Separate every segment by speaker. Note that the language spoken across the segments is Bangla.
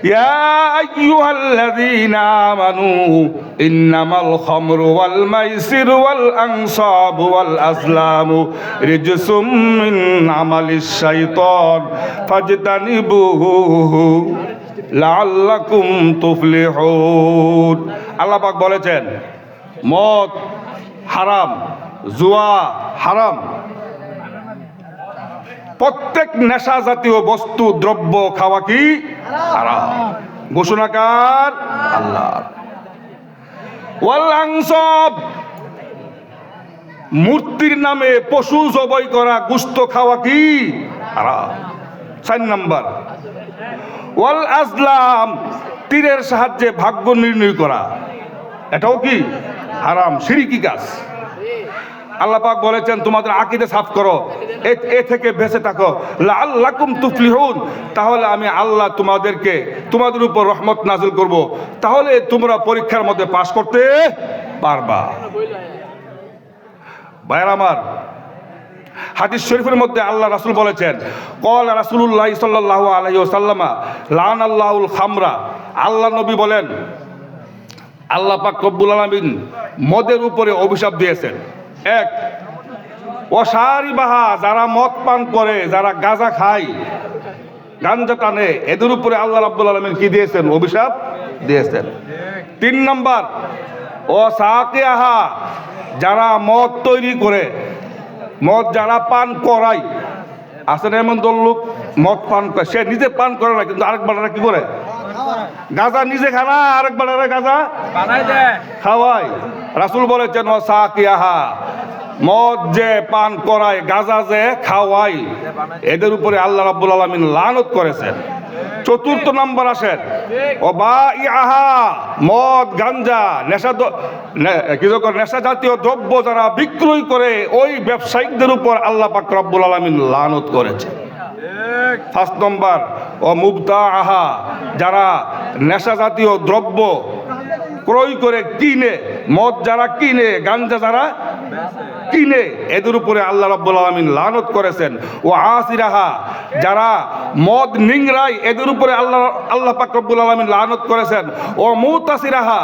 Speaker 1: يا أيها الذين آمنوا إنما الخمر والميسر والأنصاب والأزلام رجس من عمل الشيطان فاجتنبوه লাআল্লাকুম তুফলিহুন আল্লাহ পাক বলেছেন মদ হারাম জুয়া হারাম প্রত্যেক নেশা জাতীয় বস্তু দ্রব্য খাওয়া কি হারাম। ঘোষণাকার আল্লাহ ওয়াল মূর্তির নামে পশু জবাই করা, গুস্ত খাওয়া কি? হারাম। চার নাম্বার। ওয়াল আজলাম তীরের সাহায্যে ভাগ্য নির্ণয় করা। এটাও কি? হারাম। সিরিকি গাছ আল্লাহ পাক বলেছেন, তোমাদের আকিদে সাফ করো। এ থেকে বেঁচে থাকো। আল্লাকুম তুফলিহুন। তাহলে আমি আল্লাহ তোমাদেরকে, তোমাদের উপর রহমত নাজিল করব। তাহলে তোমরা পরীক্ষার মধ্যে পাশ করতে পারবা। ভাইয়ার আমার, হাদিস শরীফের মধ্যে আল্লাহ রাসুল বলেছেন, কল রাসূলুল্লাহ সাল্লাল্লাহু আলাইহি ওয়াসাল্লামা লান আল্লাহুল খামরা। আল্লাহ নবী বলেন, আল্লাহ পাক রব্বুল আলামিন মদের উপরে অভিশাপ দিয়েছেন। এক অসারি বাহা যারা মদ পান করে যারা গাঁজা খায় গাঞ্জা টানে এদের উপরে আল্লাহ রাব্বুল আলামিন কি দিয়েছেন? অভিশাপ দিয়েছেন। তিন নম্বর ও সাকে আহা যারা মদ তৈরি করে মদ যারা পান করায় আসেন এমন দল লোক? মদ পান করে সে নিজে পান করে না কিন্তু আরেক বাড়ারা কি করে? গাজা নিজে খানা আরেক বাড়ারা গাজা খাওয়াই রাসুল বলেছেন ও সাকিয়াহা মদ যে পান করায়, গাজা যে খাওয়াই এদের উপরে আল্লাহ রাব্বুল আলামিন লানত করেছেন। চতুর্থ নম্বর আসেন। ও বা ইহা মদ গাঞ্জা নেশা কি নেশা জাতীয় দ্রব্য যারা বিক্রয় করে, ওই ব্যবসায়িকদের উপর আল্লাহ পাক রব্বুল আলামিন লানত করেছে ফার্স্ট নম্বর ও মুবতা আহা যারা নেশা জাতীয় দ্রব্য ক্রয় করে, কিনে, মদ যারা কিনে গাঞ্জা যারা কিনে এদের উপরে আল্লাহ রাব্বুল আলামিন লানত করেছেন। ও আসিরাহা, যারা মদ নিংরাই এদের উপরে আল্লাহ আল্লাহ পাক রব্বুল আলামিন লানত করেছেন। ও মুতাসিরাহা,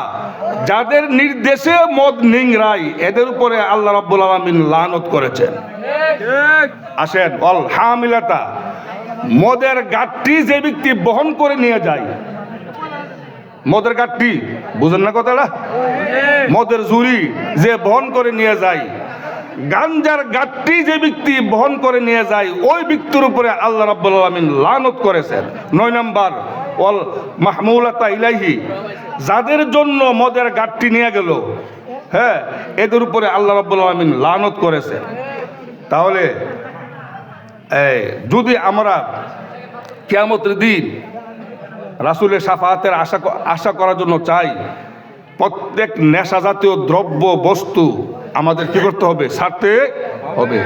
Speaker 1: যাদের নির্দেশে মদ নিংরাই এদের উপরে আল্লাহ রাব্বুল আলামিন লানত করেছেন। আসেন, অল হামিলাতা, মদের গাঠটি যে ব্যক্তি বহন করে নিয়ে যায় মদের গাঠটি বুঝেন না কথাটা? মদের ঝুড়ি যে বহন করে নিয়ে যায়, গাঞ্জার গাঠটি যে ব্যক্তি বহন করে নিয়ে যায়, ওই ব্যক্তির উপরে আল্লাহ রাব্বুল আলামিন লানত করেছেন। নয় নাম্বার অল মাহমুলাতা ইলাইহি, যাদের জন্য মদের গাঠটি নিয়ে গেল হ্যাঁ এদের উপরে আল্লাহ রাব্বুল আলামিন লানত করেছেন। তাহলে যদি আমরা কেয়ামতের দিন রাসুলের সাফাতের আশা আশা করার জন্য চাই। প্রত্যেক নেশা জাতীয় দ্রব্য, বস্তু আমাদের কি করতে হবে? ছাড়তে হবে।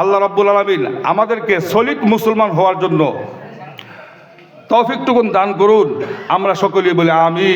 Speaker 1: আল্লাহ রব্বুল আলমিন আমাদেরকে সলিড মুসলমান হওয়ার জন্য তৌফিকটুকুন দান করুন। আমরা সকলেই বলি আমি